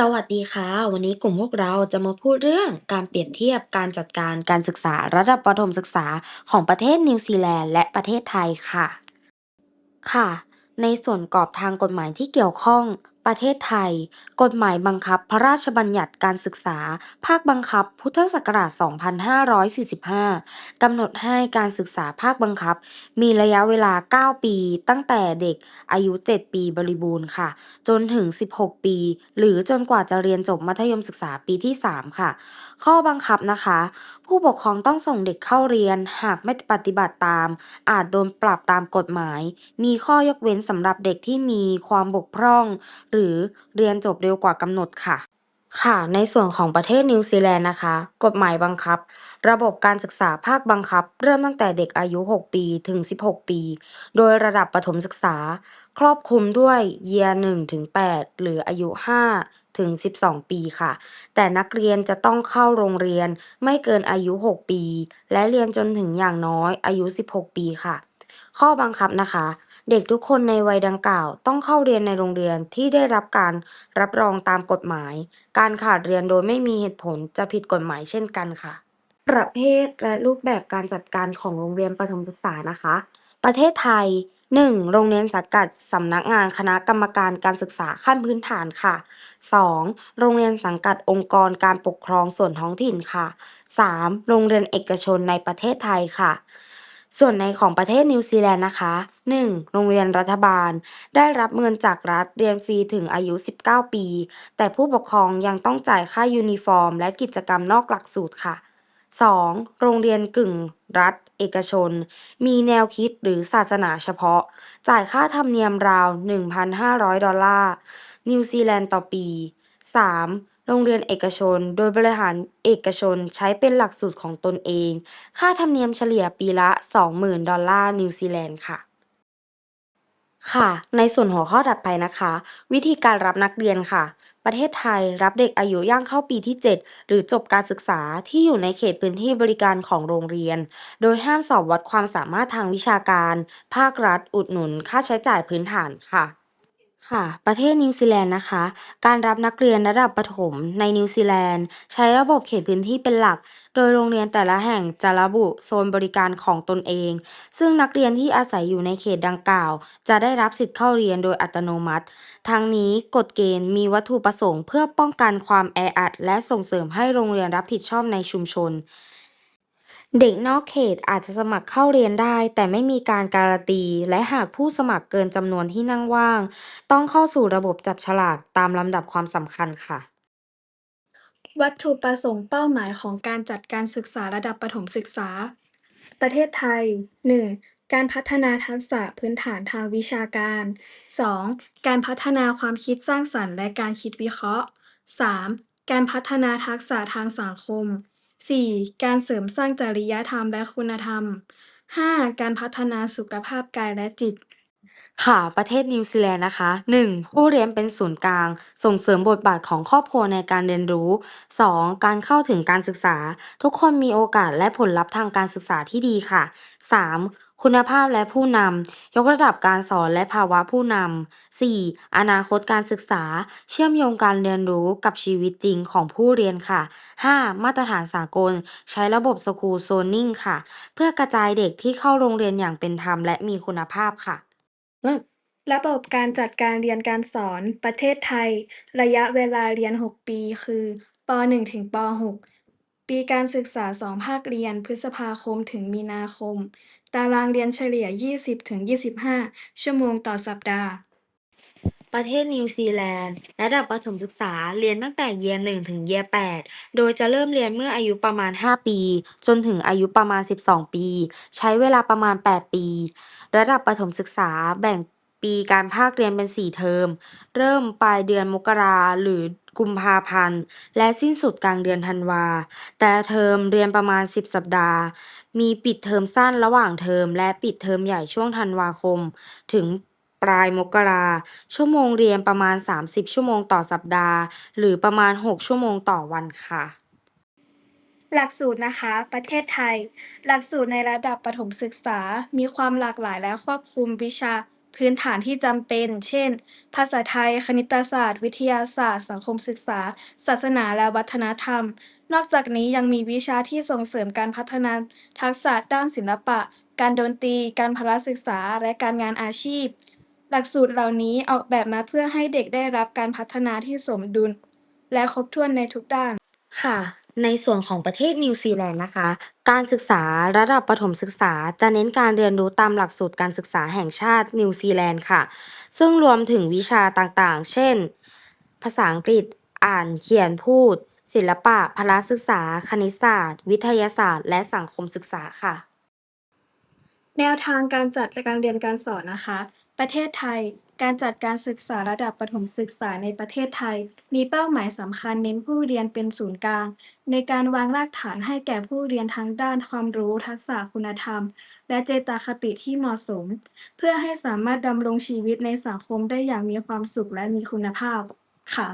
สวัสดีค่ะ วันนี้กลุ่มพวกเราจะมาพูดเรื่องการเปรียบเทียบการจัดการการศึกษาระดับประถมศึกษาของประเทศนิวซีแลนด์และประเทศไทยค่ะ ค่ะ ในส่วนกรอบทางกฎหมายที่เกี่ยวข้อง ประเทศไทย กฎหมายบังคับพระราชบัญญัติการศึกษา ภาคบังคับ พุทธศักราช 2545 กำหนดให้การศึกษาภาคบังคับ มีระยะเวลา 9 ปี ตั้งแต่เด็กอายุ 7 ปีบริบูรณ์ค่ะ จนถึง 16 ปี หรือจนกว่าจะเรียนจบมัธยมศึกษาปีที่ 3 ค่ะ ข้อบังคับนะคะ ผู้ปกครองต้องส่งเด็กเข้าเรียน หากไม่ปฏิบัติตาม อาจโดนปรับตามกฎหมาย มีข้อยกเว้นสำหรับเด็กที่มีความบกพร่องหรือเรียนจบเร็วกว่ากำหนดค่ะ ค่ะ ในส่วนของประเทศนิวซีแลนด์นะคะ กฎหมายบังคับ ระบบการศึกษาภาคบังคับ เริ่มตั้งแต่เด็กอายุ 6 ปีถึง 16 ปี โดยระดับประถมศึกษา ครอบคลุมด้วย Year 1ถึง8หรืออายุ 5 ถึง 12 ปีค่ะ แต่นักเรียนจะต้องเข้าโรงเรียนไม่เกินอายุ 6 ปี และเรียนจนถึงอย่างน้อยอายุ 16 ปีค่ะ ข้อบังคับนะคะ เด็กทุกคนในวัยดังกล่าว ต้องเข้าเรียนในโรงเรียนที่ได้รับการรับรองตามกฎหมาย การขาดเรียนโดยไม่มีเหตุผลจะผิดกฎหมายเช่นกันค่ะ ประเภทและรูปแบบการจัดการของโรงเรียนประถมศึกษานะคะ ประเทศไทย 1. โรงเรียนสังกัดสำนักงานคณะกรรมการการศึกษาขั้นพื้นฐานค่ะ 2. โรงเรียนสังกัดองค์กรการปกครองส่วนท้องถิ่นค่ะ 3. โรงเรียนเอกชนในประเทศไทยค่ะ ส่วนในของประเทศนิวซีแลนด์นะคะ 1. โรงเรียนรัฐบาล ได้รับเงินจากรัฐเรียนฟรีถึงอายุ 19 ปี แต่ผู้ปกครองยังต้องจ่ายค่ายูนิฟอร์ม และกิจกรรมนอกหลักสูตรค่ะ 2. โรงเรียนกึ่งรัฐ เอกชน มีแนวคิดหรือศาสนาเฉพาะ จ่ายค่าธรรมเนียมราว 1,500 ดอลลาร์นิวซีแลนด์ต่อปี 3. โรงเรียนเอกชน โดยบริหารเอกชนใช้เป็นหลักสูตรของตนเอง ค่าธรรมเนียมเฉลี่ยปีละ 20,000 ดอลลาร์นิวซีแลนด์ค่ะ ค่ะ ในส่วนหัวข้อถัดไปนะคะ วิธีการรับนักเรียนค่ะ ประเทศไทยรับเด็กอายุย่างเข้าปีที่ 7 หรือจบการศึกษาที่อยู่ในเขตพื้นที่บริการของโรงเรียน โดยห้ามสอบวัดความสามารถทางวิชาการ ภาครัฐ อุดหนุน ค่าใช้จ่ายพื้นฐานค่ะ ค่ะ ประเทศนิวซีแลนด์นะคะ การรับนักเรียนระดับประถมในนิวซีแลนด์ ใช้ระบบเขตพื้นที่เป็นหลัก โดยโรงเรียนแต่ละแห่งจะระบุโซนบริการของตนเอง ซึ่งนักเรียนที่อาศัยอยู่ในเขตดังกล่าว จะได้รับสิทธิ์เข้าเรียนโดยอัตโนมัติ ทั้งนี้กฎเกณฑ์มีวัตถุประสงค์เพื่อป้องกันความแออัด และส่งเสริมให้โรงเรียนรับผิดชอบในชุมชน เด็กนอกเขตอาจจะสมัครเข้าเรียนได้ แต่ไม่มีการการันตี และหากผู้สมัครเกินจำนวนที่นั่งว่าง ต้องเข้าสู่ระบบจับฉลากตามลำดับความสำคัญค่ะ วัตถุประสงค์เป้าหมายของการจัดการศึกษาระดับประถมศึกษา ประเทศไทย 1. การพัฒนาทักษะพื้นฐานทางวิชาการ 2. การพัฒนาความคิดสร้างสรรค์และการคิดวิเคราะห์ 3. การพัฒนาทักษะทางสังคม 4. การเสริมสร้างจริยธรรมและคุณธรรม 5. การพัฒนาสุขภาพกายและจิต ค่ะ ประเทศนิวซีแลนด์นะคะ 1. ผู้เรียนเป็นศูนย์กลาง ส่งเสริมบทบาทของครอบครัวในการเรียนรู้ 2. การเข้าถึงการศึกษา ทุกคนมีโอกาสและผลลัพธ์ทางการศึกษาที่ดีค่ะ 3. คุณภาพและผู้นำ ยกระดับการสอนและภาวะผู้นำ 4. อนาคตการศึกษา เชื่อมโยงการเรียนรู้กับชีวิตจริงของผู้เรียนค่ะ 5. มาตรฐานสากล ใช้ระบบ School Zoning ค่ะ เพื่อกระจายเด็กที่เข้าโรงเรียนอย่างเป็นธรรมและมีคุณภาพค่ะ ระบบการจัดการเรียนการสอนประเทศไทย ระยะเวลาเรียน 6 ปี คือป .1 ถึงป .6 ปีการศึกษา 2 ภาคเรียน พฤษภาคม ถึง มีนาคม ตารางเรียนเฉลี่ย 20-25 ชั่วโมงต่อสัปดาห์ ประเทศนิวซีแลนด์ ระดับประถมศึกษาเรียนตั้งแต่ Year 1 ถึง Year 8 โดยจะเริ่มเรียนเมื่ออายุประมาณ 5 ปี จนถึงอายุประมาณ 12 ปี ใช้เวลาประมาณ 8 ปี ระดับประถมศึกษาแบ่ง ปีการภาคเรียนเป็น4เทอม เริ่มปลายเดือนมกราหรือกุมภาพันธ์ และสิ้นสุดกลางเดือนธันวา แต่ละเทอมเรียนประมาณ 10 สัปดาห์ มีปิดเทอมสั้นระหว่างเทอม และปิดเทอมใหญ่ช่วงธันวาคม ถึงปลายมกรา ชั่วโมงเรียนประมาณ 30 ชั่วโมงต่อสัปดาห์ หรือประมาณ 6 ชั่วโมงต่อวันค่ะ หลักสูตรนะคะ ประเทศไทย หลักสูตรในระดับประถมศึกษา มีความหลากหลายและครอบคลุมวิชา พื้นฐานที่จำเป็น เช่น ภาษาไทย คณิตศาสตร์ วิทยาศาสตร์ สังคมศึกษา ศาสนา และวัฒนธรรม นอกจากนี้ยังมีวิชาที่ส่งเสริมการพัฒนาทักษะด้านศิลปะ การดนตรี การพละศึกษา และการงานอาชีพ หลักสูตรเหล่านี้ออกแบบมาเพื่อให้เด็กได้รับการพัฒนาที่สมดุล และครบถ้วนในทุกด้าน ค่ะ ในส่วนของประเทศนิวซีแลนด์นะคะ การศึกษาระดับประถมศึกษา จะเน้นการเรียนรู้ตามหลักสูตรการศึกษาแห่งชาตินิวซีแลนด์ค่ะ ซึ่งรวมถึงวิชาต่างๆ เช่น ภาษาอังกฤษ อ่านเขียนพูด ศิลปะ พละศึกษา คณิตศาสตร์ วิทยาศาสตร์ และสังคมศึกษาค่ะ แนวทางการจัดการเรียนการสอนนะคะ ประเทศไทย การจัดการศึกษาระดับประถมศึกษาในประเทศไทย มีเป้าหมายสำคัญเน้นผู้เรียนเป็นศูนย์กลาง ในการวางรากฐานให้แก่ผู้เรียนทั้งด้านความรู้ ทักษะคุณธรรม และเจตคติที่เหมาะสม เพื่อให้สามารถดำรงชีวิตในสังคมได้อย่างมีความสุขและมีคุณภาพค่ะ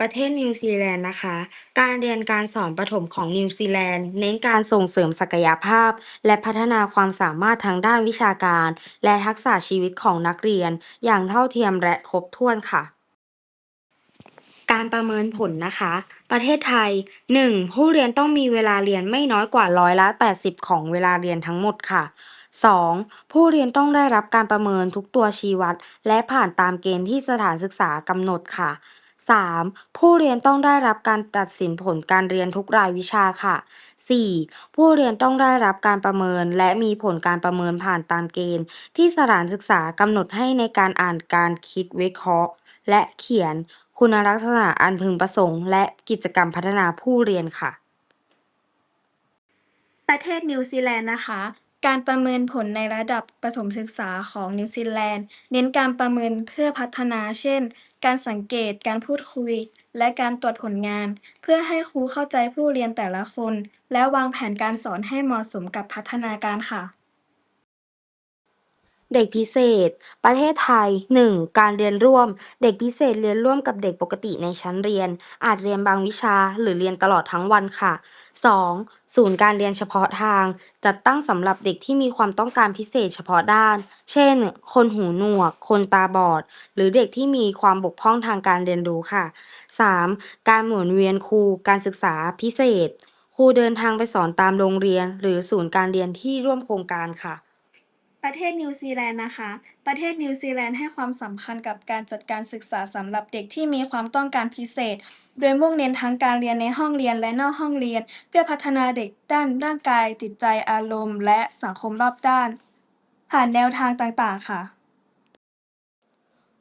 ประเทศนิวซีแลนด์นะคะ การเรียนการสอนประถมของนิวซีแลนด์ เน้นการส่งเสริมศักยภาพ และพัฒนาความสามารถทางด้านวิชาการ และทักษะชีวิตของนักเรียน อย่างเท่าเทียมและครบถ้วนค่ะ การประเมินผลนะคะ ประเทศไทย 1. ผู้เรียนต้องมีเวลาเรียนไม่น้อยกว่าร้อยละ 80 ของเวลาเรียนทั้งหมดค่ะ 2. ผู้เรียนต้องได้รับการประเมินทุกตัวชี้วัด และผ่านตามเกณฑ์ที่สถานศึกษากำหนดค่ะ 3. ผู้เรียนต้องได้รับการตัดสินผลการเรียนทุกรายวิชาค่ะ 4. ผู้เรียนต้องได้รับการประเมิน และมีผลการประเมินผ่านตามเกณฑ์ ที่สถานศึกษากำหนดให้ในการอ่านการคิดวิเคราะห์ และเขียน คุณลักษณะอันพึงประสงค์ และกิจกรรมพัฒนาผู้เรียนค่ะ ประเทศนิวซีแลนด์นะคะ การประเมินผลในระดับประถมศึกษาของนิวซีแลนด์ เน้นการประเมินเพื่อพัฒนา เช่น การสังเกต การพูดคุย และการตรวจผลงาน เพื่อให้ครูเข้าใจผู้เรียนแต่ละคน และวางแผนการสอนให้เหมาะสมกับพัฒนาการค่ะ เด็กพิเศษ ประเทศไทย 1. การเรียนร่วม เด็กพิเศษเรียนร่วมกับเด็กปกติในชั้นเรียน อาจเรียนบางวิชาหรือเรียนตลอดทั้งวันค่ะ 2. ศูนย์การเรียนเฉพาะทาง จัดตั้งสำหรับเด็กที่มีความต้องการพิเศษเฉพาะด้าน เช่น คนหูหนวก คนตาบอด หรือเด็กที่มีความบกพร่องทางการเรียนรู้ค่ะ 3. การหมุนเวียนครูการศึกษาพิเศษ ครูเดินทางไปสอนตามโรงเรียน หรือศูนย์การเรียนที่ร่วมโครงการค่ะ ประเทศนิวซีแลนด์นะคะ ประเทศนิวซีแลนด์ให้ความสำคัญกับการจัดการศึกษาสำหรับเด็กที่มีความต้องการพิเศษ โดยมุ่งเน้นทั้งการเรียนในห้องเรียนและนอกห้องเรียน เพื่อพัฒนาเด็กด้านร่างกาย จิตใจ อารมณ์ และสังคมรอบด้าน ผ่านแนวทางต่างๆ ค่ะ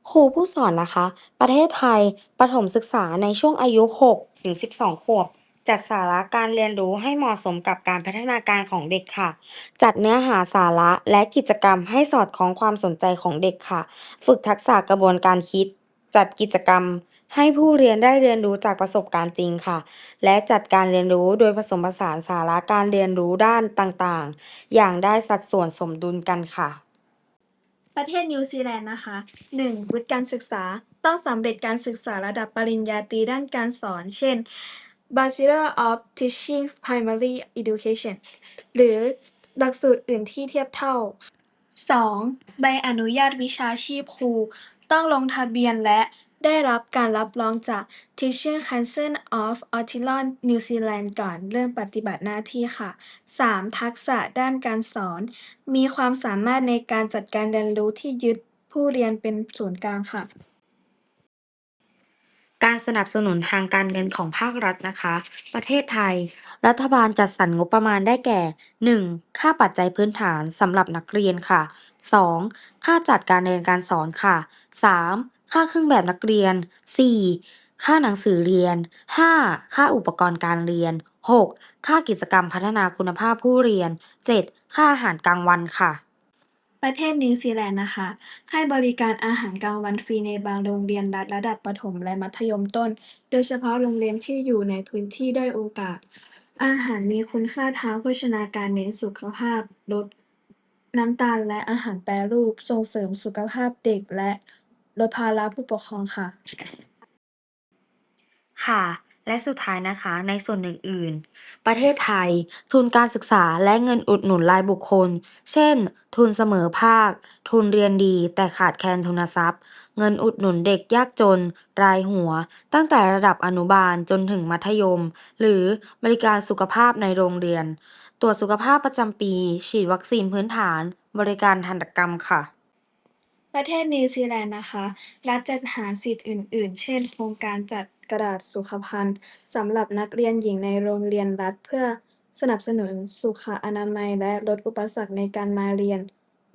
ครูผู้สอนนะคะ ประเทศไทย ประถมศึกษาในช่วงอายุ 6 ถึง 12 ขวบ จัดสาระการเรียนรู้ให้เหมาะสมกับการพัฒนาการของเด็กค่ะ จัดเนื้อหาสาระและกิจกรรมให้สอดคล้องความสนใจของเด็กค่ะ ฝึกทักษะกระบวนการคิด จัดกิจกรรม ให้ผู้เรียนได้เรียนรู้จากประสบการณ์จริงค่ะ และจัดการเรียนรู้โดยผสมผสานสาระการเรียนรู้ด้านต่างๆ อย่างได้สัดส่วนสมดุลกันค่ะประเทศนิวซีแลนด์นะคะ 1. วุฒิการศึกษาต้องสำเร็จการศึกษาระดับปริญญาตรีด้านการสอน เช่น Bachelor of Teaching Primary Education หรือหลักสูตรอื่นที่เทียบเท่า 2. ใบอนุญาตวิชาชีพครู ต้องลงทะเบียนและได้รับการรับรองจาก Teaching Council of Aotearoa New Zealand ก่อนเริ่มปฏิบัติหน้าที่ค่ะ 3. ทักษะด้านการสอน มีความสามารถในการจัดการเรียนรู้ที่ยึดผู้เรียนเป็นศูนย์กลางค่ะ การสนับสนุนทางการเงินของภาครัฐนะคะ ประเทศไทย รัฐบาลจัดสรรงบประมาณได้แก่ 1. ค่าปัจจัยพื้นฐานสำหรับนักเรียนค่ะ 2. ค่าจัดการเรียนการสอนค่ะ 3. ค่าเครื่องแบบนักเรียน 4. ค่าหนังสือเรียน 5. ค่าอุปกรณ์การเรียน 6. ค่ากิจกรรมพัฒนาคุณภาพผู้เรียน 7. ค่าอาหารกลางวันค่ะ ประเทศนิวซีแลนด์นะคะ ให้บริการอาหารกลางวันฟรีในบางโรงเรียนรัฐระดับประถมและมัธยมต้น โดยเฉพาะโรงเรียนที่อยู่ในพื้นที่ด้อยโอกาส อาหารมีคุณค่าทางโภชนาการเน้นสุขภาพ ลดน้ำตาลและอาหารแปรรูป ส่งเสริมสุขภาพเด็กและลดภาระผู้ปกครองค่ะ ค่ะ และสุดท้ายนะคะ ในส่วนอื่นๆ ประเทศไทย ทุนการศึกษาและเงินอุดหนุนรายบุคคล เช่น ทุนเสมอภาค ทุนเรียนดี แต่ขาดแคลนทุนทรัพย์ เงินอุดหนุนเด็กยากจน รายหัว ตั้งแต่ระดับอนุบาลจนถึงมัธยม หรือบริการสุขภาพในโรงเรียน ตรวจสุขภาพประจำปี ฉีดวัคซีนพื้นฐาน บริการทันตกรรมค่ะประเทศนิวซีแลนด์นะคะ รัฐจัดหาสิทธิ์อื่น ๆ เช่น โครงการจัด กระดาษสุขภัณฑ์สำหรับนักเรียนหญิงในโรงเรียนรัฐ เพื่อสนับสนุนสุขอนามัยและลดอุปสรรคในการมาเรียน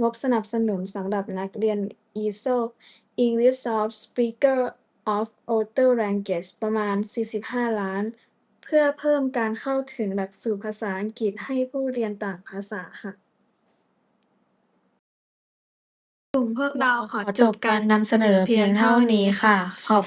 งบสนับสนุนสำหรับนักเรียน ESO English Soft Speaker of Other Language ประมาณ 45 ล้าน เพื่อเพิ่มการเข้าถึงหลักสูตรภาษาอังกฤษให้ผู้เรียนต่างภาษาค่ะกลุ่มพวกเราขอจบการนำเสนอเพียงเท่านี้ค่ะ ขอบ